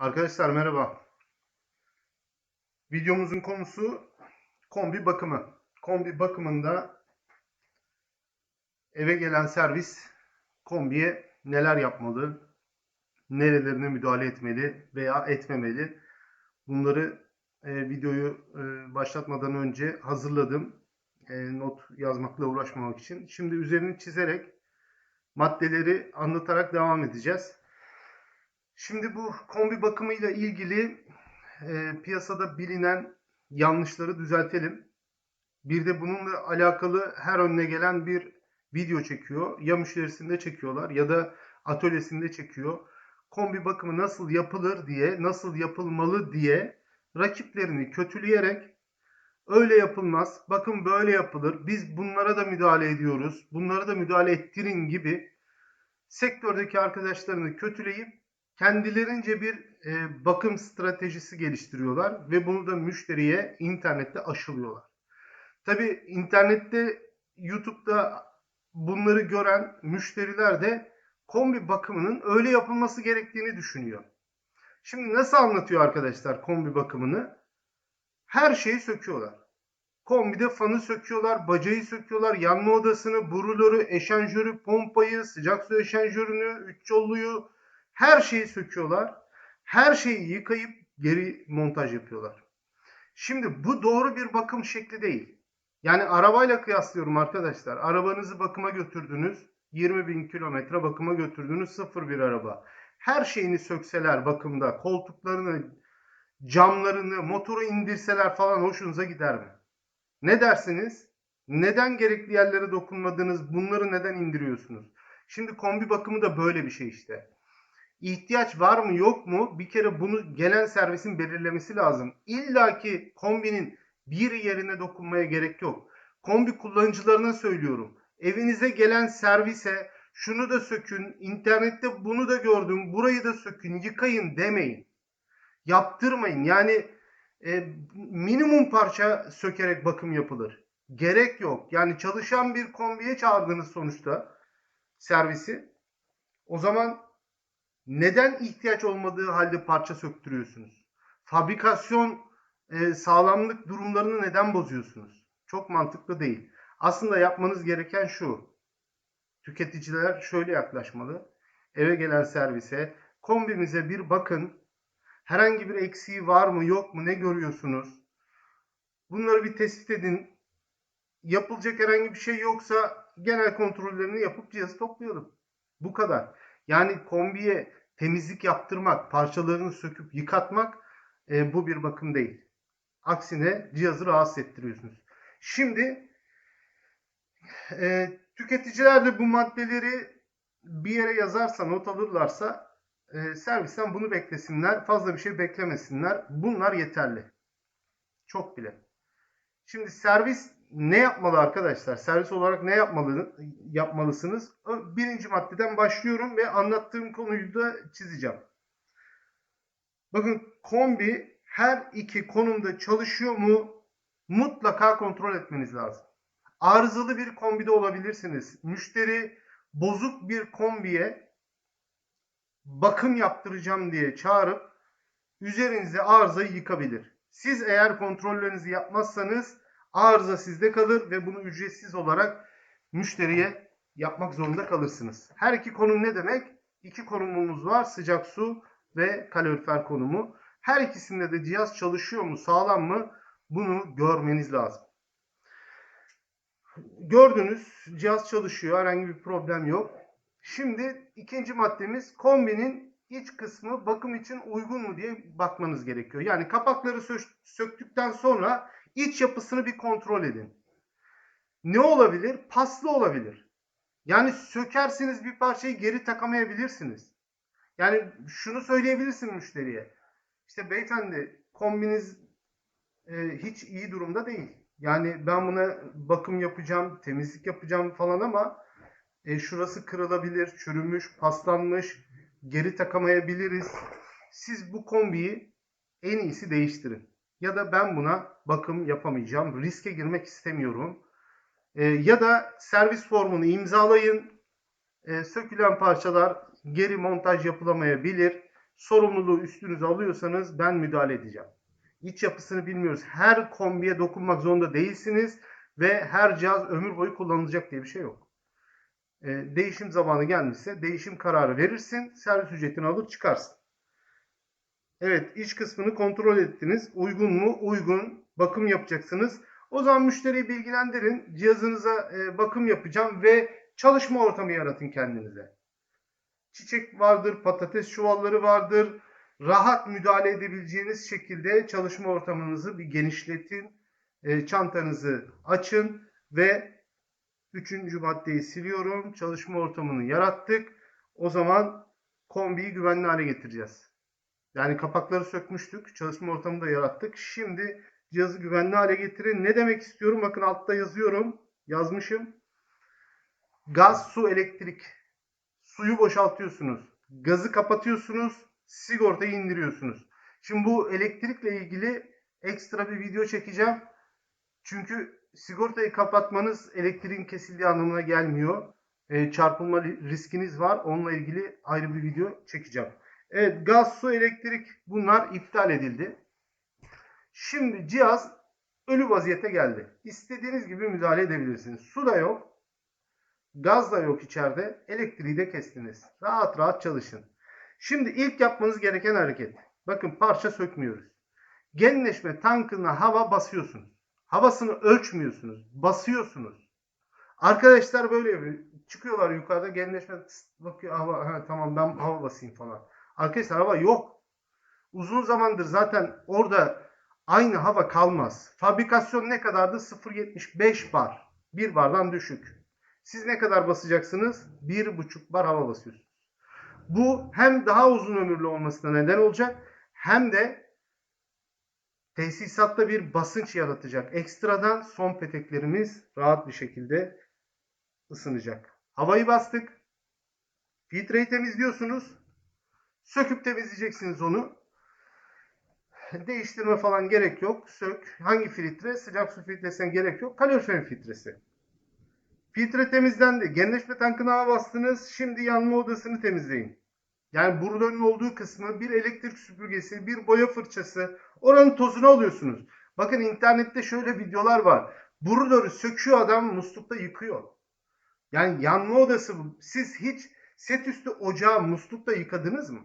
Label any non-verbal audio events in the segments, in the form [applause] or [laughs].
Arkadaşlar merhaba. Videomuzun konusu kombi bakımı. Kombi bakımında eve gelen servis kombiye neler yapmalı, nerelerine müdahale etmeli veya etmemeli. Bunları e, videoyu e, başlatmadan önce hazırladım. E, not yazmakla uğraşmamak için. Şimdi üzerini çizerek maddeleri anlatarak devam edeceğiz. Şimdi bu kombi bakımıyla ilgili e, piyasada bilinen yanlışları düzeltelim. Bir de bununla alakalı her önüne gelen bir video çekiyor. Ya müşterisinde çekiyorlar ya da atölyesinde çekiyor. Kombi bakımı nasıl yapılır diye, nasıl yapılmalı diye rakiplerini kötüleyerek öyle yapılmaz, bakın böyle yapılır, biz bunlara da müdahale ediyoruz, bunlara da müdahale ettirin gibi sektördeki arkadaşlarını kötüleyip kendilerince bir e, bakım stratejisi geliştiriyorlar ve bunu da müşteriye internette aşılıyorlar. Tabi internette, YouTube'da bunları gören müşteriler de kombi bakımının öyle yapılması gerektiğini düşünüyor. Şimdi nasıl anlatıyor arkadaşlar kombi bakımını? Her şeyi söküyorlar. Kombide fanı söküyorlar, bacayı söküyorlar, yanma odasını, boruları, eşanjörü, pompayı, sıcak su eşanjörünü, üç yolluyu, her şeyi söküyorlar. Her şeyi yıkayıp geri montaj yapıyorlar. Şimdi bu doğru bir bakım şekli değil. Yani arabayla kıyaslıyorum arkadaşlar. Arabanızı bakıma götürdünüz. 20 bin kilometre bakıma götürdünüz. Sıfır bir araba. Her şeyini sökseler bakımda. Koltuklarını, camlarını, motoru indirseler falan hoşunuza gider mi? Ne dersiniz? Neden gerekli yerlere dokunmadınız? Bunları neden indiriyorsunuz? Şimdi kombi bakımı da böyle bir şey işte. İhtiyaç var mı yok mu? Bir kere bunu gelen servisin belirlemesi lazım. İlla ki kombinin bir yerine dokunmaya gerek yok. Kombi kullanıcılarına söylüyorum. Evinize gelen servise şunu da sökün, internette bunu da gördüm, burayı da sökün, yıkayın demeyin. Yaptırmayın. Yani e, minimum parça sökerek bakım yapılır. Gerek yok. Yani çalışan bir kombiye çağırdınız sonuçta servisi. O zaman neden ihtiyaç olmadığı halde parça söktürüyorsunuz? Fabrikasyon e, sağlamlık durumlarını neden bozuyorsunuz? Çok mantıklı değil. Aslında yapmanız gereken şu. Tüketiciler şöyle yaklaşmalı. Eve gelen servise kombimize bir bakın. Herhangi bir eksiği var mı yok mu ne görüyorsunuz? Bunları bir tespit edin. Yapılacak herhangi bir şey yoksa genel kontrollerini yapıp cihazı toplayalım. Bu kadar. Yani kombiye temizlik yaptırmak, parçalarını söküp yıkatmak e, bu bir bakım değil. Aksine cihazı rahatsız ettiriyorsunuz. Şimdi e, tüketiciler de bu maddeleri bir yere yazarsa, not alırlarsa e, servisten bunu beklesinler. Fazla bir şey beklemesinler. Bunlar yeterli. Çok bile. Şimdi servis ne yapmalı arkadaşlar? Servis olarak ne yapmalı, yapmalısınız? Birinci maddeden başlıyorum ve anlattığım konuyu da çizeceğim. Bakın kombi her iki konumda çalışıyor mu mutlaka kontrol etmeniz lazım. Arızalı bir kombide olabilirsiniz. Müşteri bozuk bir kombiye bakım yaptıracağım diye çağırıp üzerinize arızayı yıkabilir. Siz eğer kontrollerinizi yapmazsanız arıza sizde kalır ve bunu ücretsiz olarak müşteriye yapmak zorunda kalırsınız. Her iki konum ne demek? İki konumumuz var. Sıcak su ve kalorifer konumu. Her ikisinde de cihaz çalışıyor mu, sağlam mı? Bunu görmeniz lazım. Gördünüz cihaz çalışıyor. Herhangi bir problem yok. Şimdi ikinci maddemiz kombinin iç kısmı bakım için uygun mu diye bakmanız gerekiyor. Yani kapakları söktükten sonra iç yapısını bir kontrol edin. Ne olabilir? Paslı olabilir. Yani sökersiniz bir parçayı geri takamayabilirsiniz. Yani şunu söyleyebilirsin müşteriye. İşte beyefendi kombiniz e, hiç iyi durumda değil. Yani ben buna bakım yapacağım, temizlik yapacağım falan ama e, şurası kırılabilir, çürümüş, paslanmış, geri takamayabiliriz. Siz bu kombiyi en iyisi değiştirin. Ya da ben buna bakım yapamayacağım, riske girmek istemiyorum. E, ya da servis formunu imzalayın. E, sökülen parçalar geri montaj yapılamayabilir. sorumluluğu üstünüze alıyorsanız ben müdahale edeceğim. İç yapısını bilmiyoruz. Her kombiye dokunmak zorunda değilsiniz ve her cihaz ömür boyu kullanılacak diye bir şey yok. E, değişim zamanı gelmişse değişim kararı verirsin, servis ücretini alır çıkarsın. Evet, iç kısmını kontrol ettiniz. Uygun mu? Uygun. Bakım yapacaksınız. O zaman müşteriyi bilgilendirin. Cihazınıza e, bakım yapacağım ve çalışma ortamı yaratın kendinize. Çiçek vardır, patates çuvalları vardır. Rahat müdahale edebileceğiniz şekilde çalışma ortamınızı bir genişletin. E, çantanızı açın ve üçüncü maddeyi siliyorum. Çalışma ortamını yarattık. O zaman kombiyi güvenli hale getireceğiz. Yani kapakları sökmüştük. Çalışma ortamını da yarattık. Şimdi cihazı güvenli hale getirin. Ne demek istiyorum? Bakın altta yazıyorum. Yazmışım. Gaz, su, elektrik. Suyu boşaltıyorsunuz. Gazı kapatıyorsunuz. Sigortayı indiriyorsunuz. Şimdi bu elektrikle ilgili ekstra bir video çekeceğim. Çünkü sigortayı kapatmanız elektriğin kesildiği anlamına gelmiyor. E, çarpılma riskiniz var. Onunla ilgili ayrı bir video çekeceğim. Evet gaz, su, elektrik bunlar iptal edildi. Şimdi cihaz ölü vaziyete geldi. İstediğiniz gibi müdahale edebilirsiniz. Su da yok. Gaz da yok içeride. Elektriği de kestiniz. Rahat rahat çalışın. Şimdi ilk yapmanız gereken hareket. Bakın parça sökmüyoruz. Genleşme tankına hava basıyorsunuz. Havasını ölçmüyorsunuz. Basıyorsunuz. Arkadaşlar böyle yapıyor. Çıkıyorlar yukarıda genleşme bakıyor hava ha, tamam ben hava basayım falan. Arkadaşlar hava yok. Uzun zamandır zaten orada aynı hava kalmaz. Fabrikasyon ne kadardı? 0.75 bar. 1 bardan düşük. Siz ne kadar basacaksınız? 1.5 bar hava basıyorsunuz. Bu hem daha uzun ömürlü olmasına neden olacak hem de tesisatta bir basınç yaratacak. Ekstradan son peteklerimiz rahat bir şekilde ısınacak. Havayı bastık. Filtreyi temizliyorsunuz. Söküp temizleyeceksiniz onu. Değiştirme falan gerek yok. Sök. Hangi filtre? Sıcak su filtresine gerek yok. Kalorifer filtresi. Filtre temizlendi. Genleşme tankına hava bastınız. Şimdi yanma odasını temizleyin. Yani buruların olduğu kısmı bir elektrik süpürgesi, bir boya fırçası. Oranın tozunu alıyorsunuz. Bakın internette şöyle videolar var. Buruları söküyor adam muslukta yıkıyor. Yani yanma odası siz hiç set üstü ocağı muslukta yıkadınız mı?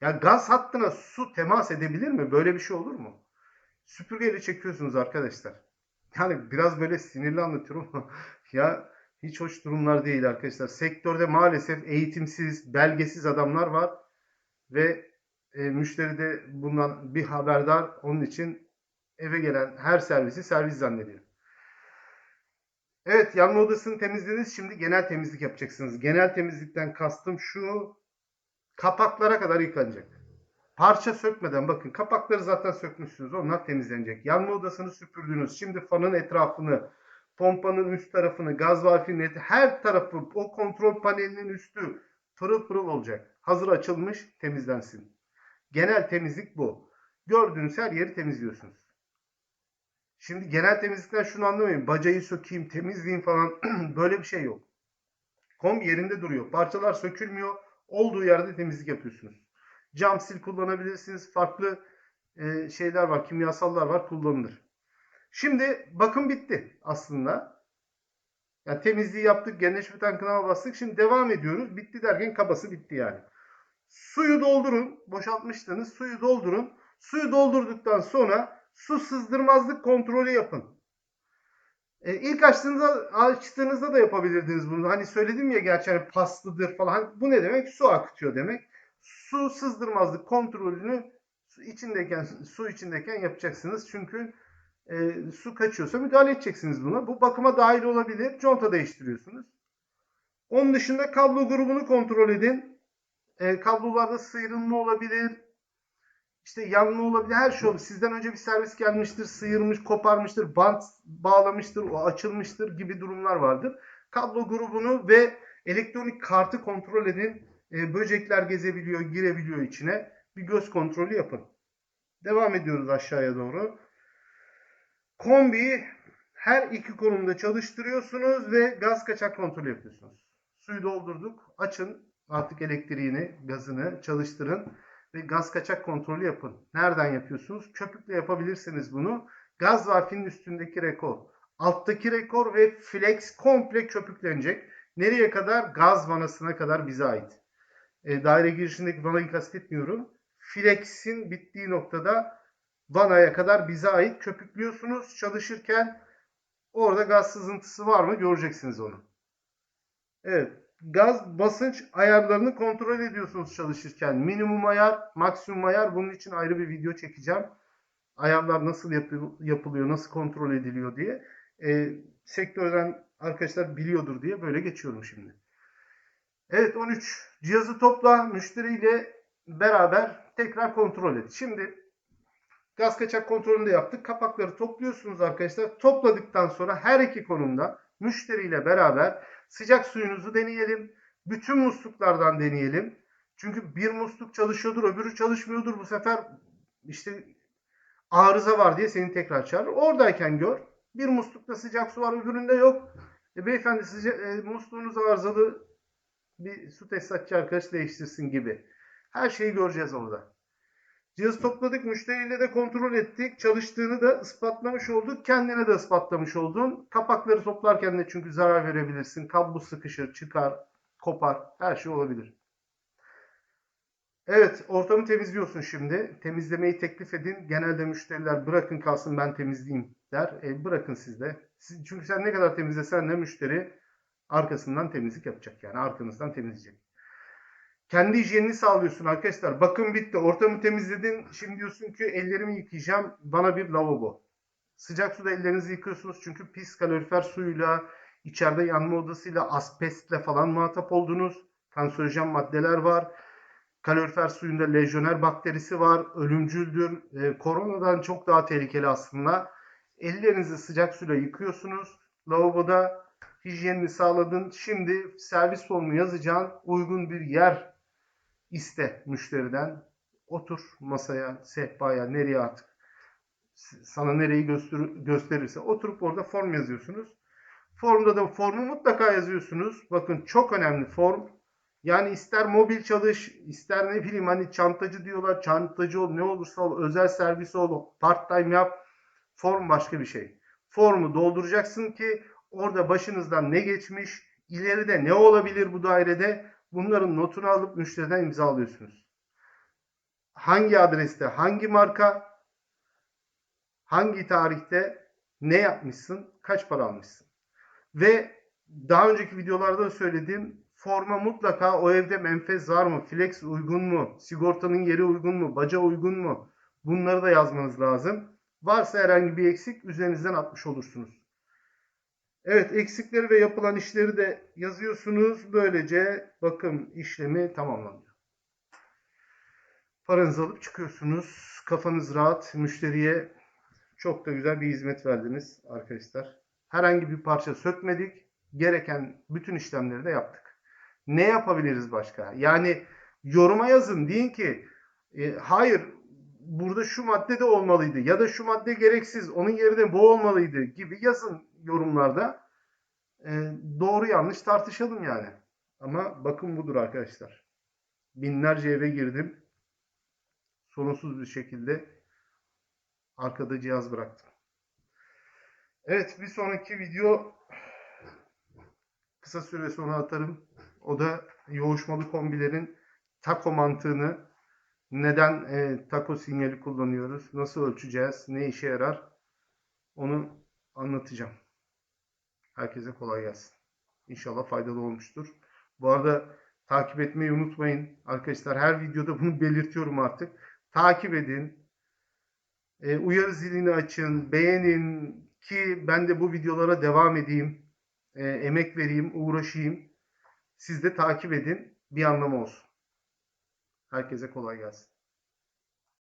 Ya gaz hattına su temas edebilir mi? Böyle bir şey olur mu? Süpürgeyle çekiyorsunuz arkadaşlar. Yani biraz böyle sinirli anlatıyorum ama [laughs] ya hiç hoş durumlar değil arkadaşlar. Sektörde maalesef eğitimsiz, belgesiz adamlar var ve e, müşteri de bundan bir haberdar. Onun için eve gelen her servisi servis zannediyor. Evet yanma odasını temizlediniz. Şimdi genel temizlik yapacaksınız. Genel temizlikten kastım şu. Kapaklara kadar yıkanacak. Parça sökmeden bakın kapakları zaten sökmüşsünüz. Onlar temizlenecek. Yanma odasını süpürdünüz. Şimdi fanın etrafını, pompanın üst tarafını, gaz valfinin her tarafı o kontrol panelinin üstü pırıl pırıl olacak. Hazır açılmış temizlensin. Genel temizlik bu. Gördüğünüz her yeri temizliyorsunuz. Şimdi genel temizlikten şunu anlamayın. Bacayı sökeyim, temizleyeyim falan [clears throat] böyle bir şey yok. Kombi yerinde duruyor. Parçalar sökülmüyor. Olduğu yerde temizlik yapıyorsunuz. Cam sil kullanabilirsiniz. Farklı e, şeyler var, kimyasallar var kullanılır. Şimdi bakım bitti aslında. Yani temizliği yaptık, genleşme tankına bastık. Şimdi devam ediyoruz. Bitti derken kabası bitti yani. Suyu doldurun. Boşaltmıştınız. Suyu doldurun. Suyu doldurduktan sonra su sızdırmazlık kontrolü yapın. E, ilk açtığınızda, açtığınızda da yapabilirdiniz bunu. Hani söyledim ya gerçi hani paslıdır falan. Bu ne demek? Su akıtıyor demek. Su sızdırmazlık kontrolünü su içindeyken, su içindeyken yapacaksınız. Çünkü e, su kaçıyorsa müdahale edeceksiniz buna. Bu bakıma dahil olabilir. Conta değiştiriyorsunuz. Onun dışında kablo grubunu kontrol edin. E, kablolarda sıyrılma olabilir. İşte yanma olabilir. Her şey olur. Sizden önce bir servis gelmiştir, sıyırmış, koparmıştır, bant bağlamıştır, o açılmıştır gibi durumlar vardır. Kablo grubunu ve elektronik kartı kontrol edin. E, böcekler gezebiliyor, girebiliyor içine. Bir göz kontrolü yapın. Devam ediyoruz aşağıya doğru. Kombiyi her iki konumda çalıştırıyorsunuz ve gaz kaçak kontrolü yapıyorsunuz. Suyu doldurduk. Açın artık elektriğini, gazını çalıştırın ve gaz kaçak kontrolü yapın. Nereden yapıyorsunuz? Köpükle yapabilirsiniz bunu. Gaz valfinin üstündeki rekor. Alttaki rekor ve flex komple köpüklenecek. Nereye kadar? Gaz vanasına kadar bize ait. E, daire girişindeki vanayı kastetmiyorum. Flex'in bittiği noktada vanaya kadar bize ait köpüklüyorsunuz. Çalışırken orada gaz sızıntısı var mı göreceksiniz onu. Evet. Gaz basınç ayarlarını kontrol ediyorsunuz çalışırken. Minimum ayar, maksimum ayar. Bunun için ayrı bir video çekeceğim. Ayarlar nasıl yapı- yapılıyor, nasıl kontrol ediliyor diye. E, sektörden arkadaşlar biliyordur diye böyle geçiyorum şimdi. Evet 13. Cihazı topla, müşteriyle beraber tekrar kontrol et. Şimdi gaz kaçak kontrolünü de yaptık. Kapakları topluyorsunuz arkadaşlar. Topladıktan sonra her iki konumda müşteriyle beraber sıcak suyunuzu deneyelim. Bütün musluklardan deneyelim. Çünkü bir musluk çalışıyordur, öbürü çalışmıyordur. Bu sefer işte arıza var diye seni tekrar çağırır. Oradayken gör. Bir muslukta sıcak su var, öbüründe yok. E, beyefendi sıca, e, musluğunuz arızalı bir su tesisatçı arkadaş değiştirsin gibi. Her şeyi göreceğiz orada. Cihaz topladık, müşteriyle de kontrol ettik. Çalıştığını da ispatlamış olduk. Kendine de ispatlamış oldun. Kapakları toplarken de çünkü zarar verebilirsin. Kablo sıkışır, çıkar, kopar. Her şey olabilir. Evet, ortamı temizliyorsun şimdi. Temizlemeyi teklif edin. Genelde müşteriler bırakın kalsın ben temizleyeyim der. E, bırakın siz de. Çünkü sen ne kadar temizlesen de müşteri arkasından temizlik yapacak. Yani arkanızdan temizleyecek. Kendi hijyenini sağlıyorsun arkadaşlar. Bakım bitti. Ortamı temizledin. Şimdi diyorsun ki ellerimi yıkayacağım. Bana bir lavabo. Sıcak suda ellerinizi yıkıyorsunuz. Çünkü pis kalorifer suyuyla, içeride yanma odasıyla, asbestle falan muhatap oldunuz. Kanserojen maddeler var. Kalorifer suyunda lejyoner bakterisi var. Ölümcüldür. Ee, koronadan çok daha tehlikeli aslında. Ellerinizi sıcak suyla yıkıyorsunuz. Lavaboda hijyenini sağladın. Şimdi servis formu yazacağın uygun bir yer iste müşteriden. Otur masaya, sehpaya, nereye artık sana nereyi göster- gösterirse oturup orada form yazıyorsunuz. Formda da formu mutlaka yazıyorsunuz. Bakın çok önemli form. Yani ister mobil çalış, ister ne bileyim hani çantacı diyorlar, çantacı ol, ne olursa ol, özel servis ol, part time yap. Form başka bir şey. Formu dolduracaksın ki orada başınızdan ne geçmiş, ileride ne olabilir bu dairede bunların notunu alıp müşteriden imzalıyorsunuz. Hangi adreste, hangi marka, hangi tarihte ne yapmışsın, kaç para almışsın. Ve daha önceki videolarda da söylediğim forma mutlaka o evde menfez var mı, flex uygun mu, sigortanın yeri uygun mu, baca uygun mu bunları da yazmanız lazım. Varsa herhangi bir eksik üzerinizden atmış olursunuz. Evet eksikleri ve yapılan işleri de yazıyorsunuz. Böylece bakım işlemi tamamlanıyor. Paranızı alıp çıkıyorsunuz. Kafanız rahat. Müşteriye çok da güzel bir hizmet verdiniz arkadaşlar. Herhangi bir parça sökmedik. Gereken bütün işlemleri de yaptık. Ne yapabiliriz başka? Yani yoruma yazın. Deyin ki e, hayır burada şu madde de olmalıydı ya da şu madde gereksiz onun yerine bu olmalıydı gibi yazın yorumlarda. E, doğru yanlış tartışalım yani. Ama bakın budur arkadaşlar. Binlerce eve girdim. Sorunsuz bir şekilde arkada cihaz bıraktım. Evet bir sonraki video kısa süre sonra atarım. O da yoğuşmalı kombilerin taco mantığını neden e, taco sinyali kullanıyoruz, nasıl ölçeceğiz, ne işe yarar onu anlatacağım. Herkese kolay gelsin. İnşallah faydalı olmuştur. Bu arada takip etmeyi unutmayın. Arkadaşlar her videoda bunu [laughs] belirtiyorum artık. Takip edin. E, uyarı zilini açın. Beğenin ki ben de bu videolara devam edeyim. E, emek vereyim, uğraşayım. Siz de takip edin. Bir anlamı olsun. Herkese kolay gelsin.